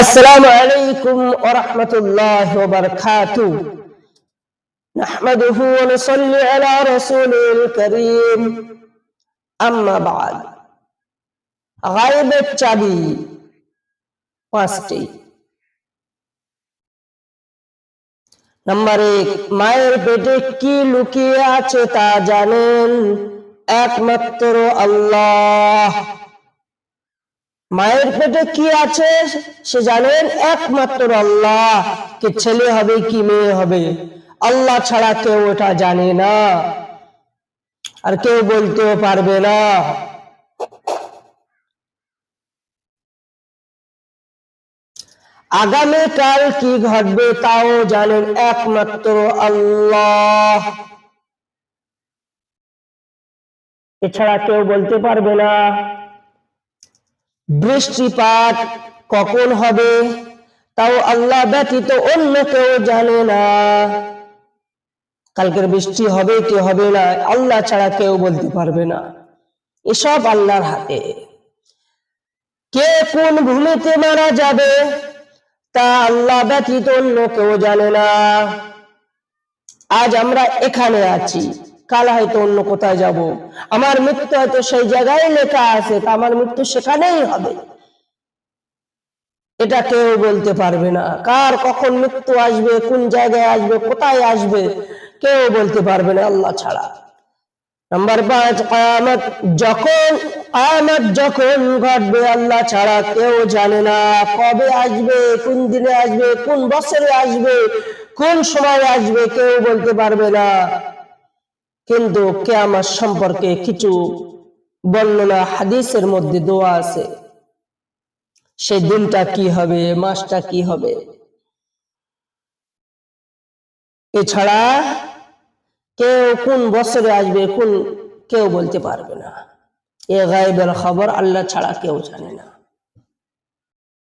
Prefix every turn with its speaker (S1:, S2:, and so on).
S1: আসসালামু আলাইকুম ওয়া রাহমাতুল্লাহি ওয়া বারাকাতুহু। নাহমাদুহু ওয়া নুসাল্লি আলা রাসূলিল কারীম। আম্মা বাদ। গায়বের চাবি পাঁচটি। নাম্বার এক, মায়ের পেটে কি লুকিয়ে আছে তা জানেন। একমাত্র আল্লাহ। মায়ের পেটে কি আছে সে জানেন একমাত্র আল্লাহ। কি ছেলে হবে, কি মেয়ে হবে, আল্লাহ ছাড়া কেউ ওটা জানে না। আর কেউ বলতেও পারবে না। আগামীকাল কি ঘটবে তাও জানেন একমাত্র আল্লাহ। এছাড়া কেউ বলতে পারবে না। বৃষ্টিপাত কখন হবে? তাও আল্লাহ ব্যতীত অন্য কেউ জানে না। কালকের বৃষ্টি হবে কি হবে না, আল্লাহ ছাড়া কেউ বলতে পারবে না। এসব আল্লাহর হাতে। কে কোন ভূমিতে মারা যাবে, তা আল্লাহ ব্যতীত অন্য কেউ জানে না। আজ আমরা এখানে আছি। কাল হয়তো অন্য কোথায় যাব। আমার মৃত্যু হয়তো সেই জায়গায় লেখা আছে, তা আমার মৃত্যু সেখানেই হবে। এটা কেউ বলতে পারবে না। কার কখন মৃত্যু আসবে, কোন জায়গায় আসবে, কোথায় আসবে, কেউ বলতে পারবে না আল্লাহ ছাড়া। নাম্বার পাঁচ, কায়ামত যখন কায়ামত যখন ঘটবে আল্লাহ ছাড়া কেউ জানে না কবে আসবে, কোন দিনে আসবে, কোন বছরে আসবে, কোন সময় আসবে, কেউ বলতে পারবে না। কিন্তু কেয়ামত সম্পর্কে কিছু বর্ণনা হাদিসের মধ্যে দোয়া আছে। সেই দিনটা কি হবে, মাসটা কি হবে? এছাড়া কেউ কোন বছরে আসবে, কোন কেউ বলতে পারবে না। এ গায়েবের খবর আল্লাহ ছাড়া কেউ জানে না।